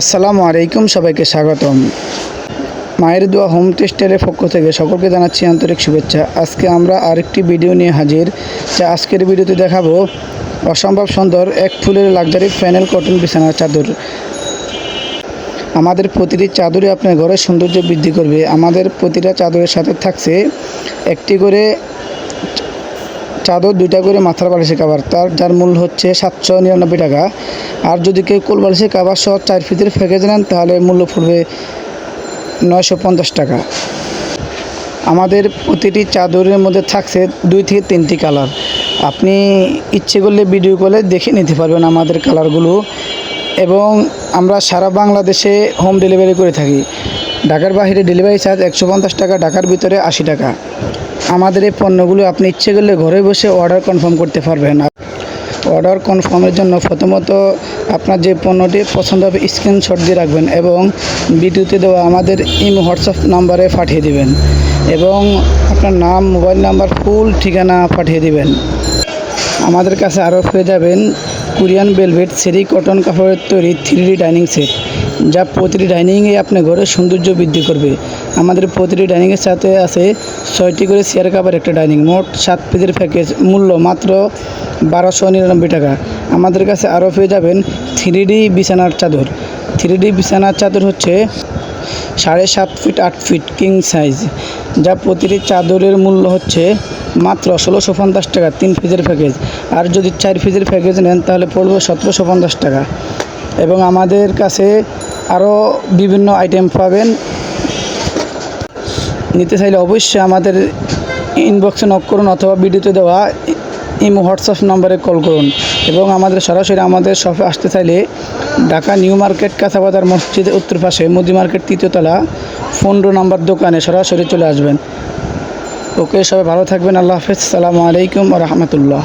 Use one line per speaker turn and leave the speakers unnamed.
আসসালামু আলাইকুম, সবাইকে স্বাগতম। মায়ের দোয়া হোম টেক্সটাইলের পক্ষ থেকে সকলকে জানাচ্ছি আন্তরিক শুভেচ্ছা। আজকে আমরা আরেকটি ভিডিও নিয়ে হাজির। যা আজকের ভিডিওতে দেখাবো অসম্ভব সুন্দর এক ফুলের লাক্সারি প্যানেল কটন বিছানার চাদর। আমাদের প্রতিটি চাদরই আপনার ঘরের সৌন্দর্য বৃদ্ধি করবে। আমাদের প্রতিটা চাদরের সাথে থাকছে একটি করে চাদর দুইটা করে মাথার বালিশের কাবার তার, যার মূল্য হচ্ছে সাতশো নিরানব্বই টাকা। আর যদি কেউ কোল বালিশের কাবার সহ চার ফিটের প্যাকেজ নেন, তাহলে মূল্য পড়বে নয়শো পঞ্চাশ টাকা। আমাদের প্রতিটি চাদরের মধ্যে থাকছে দুই থেকে তিনটি কালার আপনি ইচ্ছে করলে ভিডিও কলে দেখে নিতে পারবেন আমাদের কালারগুলো এবং আমরা সারা বাংলাদেশে হোম ডেলিভারি করে থাকি। ঢাকার বাইরে ডেলিভারি চার্জ একশো পঞ্চাশ টাকা, ঢাকার ভিতরে আশি টাকা। আমাদের এই পণ্যগুলো আপনি ইচ্ছে করলে ঘরে বসে অর্ডার কনফার্ম করতে পারবেন। অর্ডার কনফার্মের জন্য প্রথমত আপনার যে পণ্যটি পছন্দ হবে স্ক্রিনশট দিয়ে রাখবেন এবং ভিডিওতে দেওয়া আমাদের ইম, হোয়াটসঅ্যাপ নাম্বারে পাঠিয়ে দিবেন এবং আপনার নাম, মোবাইল নাম্বার, ফুল ঠিকানা পাঠিয়ে দিবেন। আমাদের কাছে আরও পেয়ে যাবেন কোরিয়ান বেলভেট সেরি কটন কাপড়ের তৈরি থ্রিডি ডাইনিং সেট যা প্রতিটি ডাইনিংয়ে আপনার ঘরের সৌন্দর্য বৃদ্ধি করবে। আমাদের প্রতিটি ডাইনিংয়ের সাথে আছে ছয়টি করে চেয়ার কাপড় একটা ডাইনিং, মোট সাত পিসের প্যাকেজ মূল্য মাত্র বারোশো নিরানব্বই টাকা। আমাদের কাছে আরও পেয়ে যাবেন থ্রি ডি বিছানার চাদর। থ্রি ডি বিছানার চাদর হচ্ছে সাড়ে সাত ফিট আট ফিট কিং সাইজ যা প্রতিটি চাদরের মূল্য হচ্ছে মাত্র ষোলোশো পঞ্চাশ টাকা, তিন পিসের প্যাকেজ আর যদি চার ফিজের প্যাকেজ নেন, তাহলে পড়বে সতেরোশো পঞ্চাশ টাকা। এবং আমাদের কাছে আরও বিভিন্ন আইটেম পাবেন। নিতে চাইলে অবশ্যই আমাদের ইনবক্সে নক করুন অথবা ভিডিওতে দেওয়া ইমো, হোয়াটসঅ্যাপ নম্বরে কল করুন। এবং আমাদের সরাসরি আমাদের শপে আসতে চাইলে ঢাকা নিউ মার্কেট কাঁচাবাজার মসজিদের উত্তর পাশে মুদি মার্কেট তৃতীয়তলা পনেরো নম্বর দোকানে সরাসরি চলে আসবেন। ওকে, সবাই ভালো থাকবেন, আল্লাহ হাফেজ। সালামু আলাইকুম রহমতুল্লাহ।